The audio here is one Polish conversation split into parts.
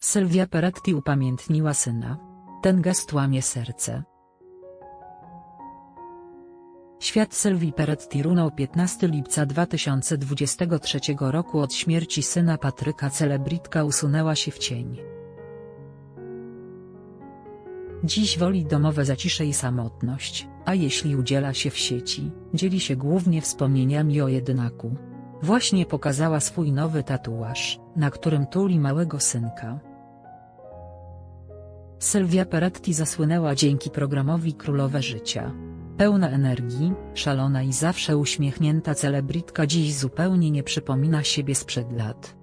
Sylwia Peretti upamiętniła syna. Ten gest łamie serce. Świat Sylwii Peretti runął 15 lipca 2023 roku od śmierci syna Patryka celebrytka usunęła się w cień. Dziś woli domowe zacisze i samotność, a jeśli udziela się w sieci, dzieli się głównie wspomnieniami o jedynaku. Właśnie pokazała swój nowy tatuaż, na którym tuli małego synka. Sylwia Peretti zasłynęła dzięki programowi Królowe Życia. Pełna energii, szalona i zawsze uśmiechnięta celebrytka dziś zupełnie nie przypomina siebie sprzed lat.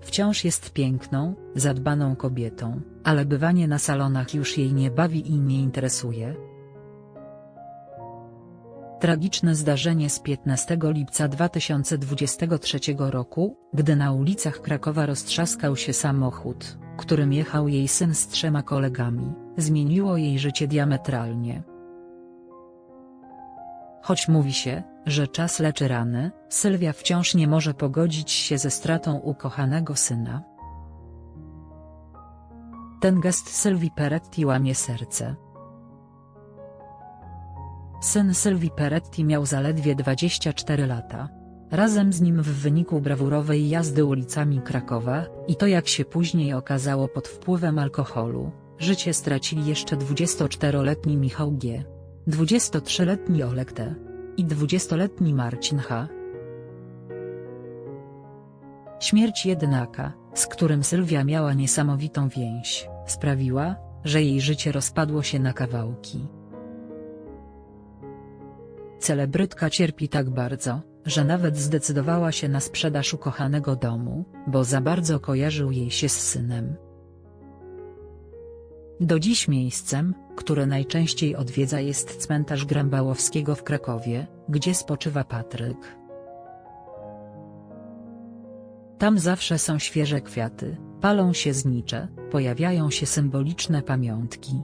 Wciąż jest piękną, zadbaną kobietą, ale bywanie na salonach już jej nie bawi i nie interesuje. Tragiczne zdarzenie z 15 lipca 2023 roku, gdy na ulicach Krakowa roztrzaskał się samochód, którym jechał jej syn z trzema kolegami, zmieniło jej życie diametralnie. Choć mówi się, że czas leczy rany, Sylwia wciąż nie może pogodzić się ze stratą ukochanego syna. Ten gest Sylwii Peretti łamie serce. Syn Sylwii Peretti miał zaledwie 24 lata. Razem z nim w wyniku brawurowej jazdy ulicami Krakowa, i to jak się później okazało pod wpływem alkoholu, życie stracili jeszcze 24-letni Michał G., 23-letni Olek T. i 20-letni Marcin H. Śmierć jednaka, z którym Sylwia miała niesamowitą więź, sprawiła, że jej życie rozpadło się na kawałki. Celebrytka cierpi tak bardzo, że nawet zdecydowała się na sprzedaż ukochanego domu, bo za bardzo kojarzył jej się z synem. Do dziś miejscem, które najczęściej odwiedza jest cmentarz Grambałowskiego w Krakowie, gdzie spoczywa Patryk. Tam zawsze są świeże kwiaty, palą się znicze, pojawiają się symboliczne pamiątki.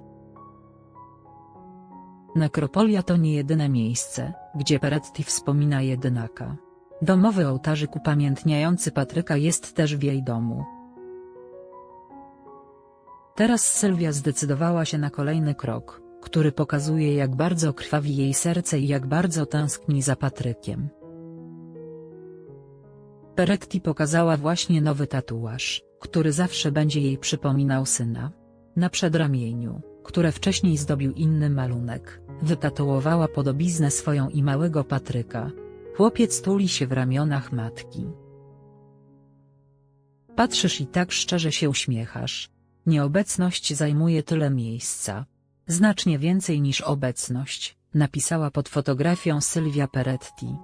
Nekropolia to nie jedyne miejsce, gdzie Peretti wspomina jedynaka. Domowy ołtarzyk upamiętniający Patryka jest też w jej domu. Teraz Sylwia zdecydowała się na kolejny krok, który pokazuje jak bardzo krwawi jej serce i jak bardzo tęskni za Patrykiem. Peretti pokazała właśnie nowy tatuaż, który zawsze będzie jej przypominał syna. Na przedramieniu, które wcześniej zdobił inny malunek, wytatuowała podobiznę swoją i małego Patryka. Chłopiec tuli się w ramionach matki. Patrzysz i tak szczerze się uśmiechasz. Nieobecność zajmuje tyle miejsca. Znacznie więcej niż obecność, napisała pod fotografią Sylwia Peretti.